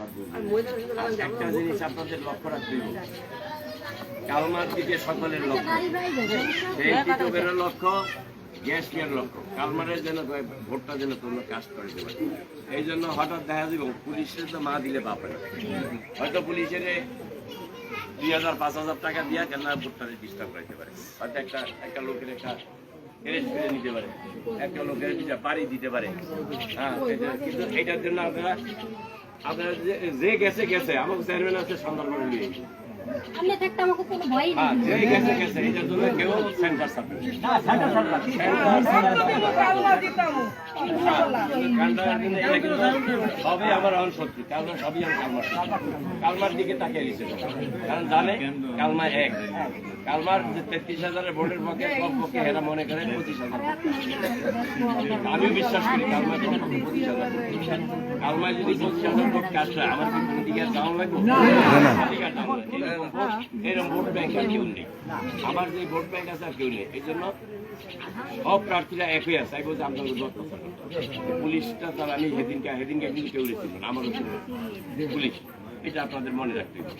সাত বছর আর একটা জিনিস আপনাদের লক্ষ্য রাখতে হবে। কালমার দিকে সকলের লক্ষ্য। সেই টিটুকের লক্ষ্য গ্যাস কেয়ার লক্ষ্য। কালমারের যেন ভোটটা যেন তোমরা কাজ করে দেবে। এই জন্য হঠাৎ দেখা যাবে পুলিশের তো মা দিলে বাপে না হয়তো পুলিশের দুই হাজার পাঁচ হাজার টাকা দিয়া কেন ভোটটারে ডিস্টার্ব করতে পারে? হয়তো একটা একটা লোকের একটা এরেস্ট করে নিতে পারে। একটা লোকের বাড়ি দিতে পারে। হ্যাঁ কিন্তু এটার জন্য আপনারা আপনারা যে- গেছে গেছে। আমাকে চেয়ারম্যান আছে সুন্দরবনে নিয়ে আপনি থাকতে আমাকে কোনো হ্যাঁ নেই। যে গেছে গেছে। এটার জন্য কেউ সেন্টার সাপোর্ট সবই আমার অন কালমার সবই আমি কালমার কালমার দিকে তাকিয়ে গেছে কারণ জানে কালমা এক। কালমার যে তেত্রিশ হাজারের ভোটের পক্ষে সব পক্ষে এরা মনে করে পঁচিশ হাজার। আমি বিশ্বাস করি কালমার কমপক্ষে পঁচিশ হাজার কালমায় যদি পঁচিশ হাজার ভোট কাজ হয় আমার কি কোনো দিকে লাগবে? আমার। এরকম ভোট এরকম ভোট ব্যাংক আর কেউ নেই। আমার যে ভোট ব্যাংক আছে আর কেউ নেই। এই জন্য সব প্রার্থীরা একই আছে। আমি বলছি আপনাদের বছর পুলিশটা তার আমি সেদিনকে সেদিনকে কিন্তু কেউ ছিল না। আমারও ছিল। পুলিশ। এটা আপনাদের মনে রাখতে হবে।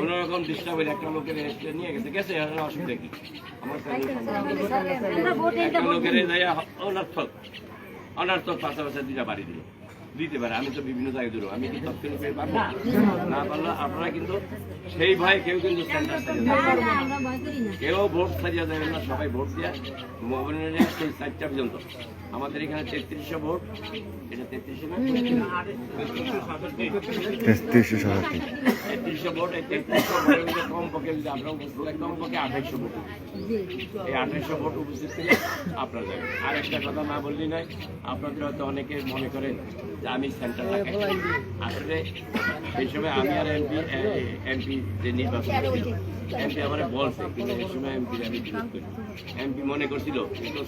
কোনো রকম ডিস্টার্ব হলে একটা লোকের নিয়ে গেছে। গেছে অসুবিধা কি? আমার ভোট একটা লোকের অনর্থক। অনর্থক পাশাপাশি দুইটা বাড়ি দিল। দিতে পারে আমি তো বিভিন্ন জায়গায় দূর আমি কি তৎক্ষণিক পেয়ে পারব? না। পারলে আপনারা কিন্তু সেই ভয়ে কেউ কিন্তু কেউ ভোট সারিয়ে যাবেন না সবাই ভোট দিয়ে। মোবাইলের সেই চারটা পর্যন্ত। আমাদের এখানে তেত্রিশশো ভোট। এটা তেত্রিশশো না? তেত্রিশশো তেত্রিশশো ভোট এই তেত্রিশশো ভোটের মধ্যে কম পক্ষে যদি আপনারা উপস্থিত থাকেন, কম পক্ষে আঠাইশশো ভোট। এই আঠাইশশো ভোট উপস্থিত থেকে আপনারা যাবেন। আর একটা কথা না বললেই নয় আপনাদের হয়তো অনেকে মনে করেন যে আমি সেন্টারটা আসলে এই সময় আমি আর এমপি এমপি যে নির্বাচন এমপি আমার বলছে কিন্তু এই সময় এমপি আমি বিরোধ করি। এমপি মনে করছিল কিন্তু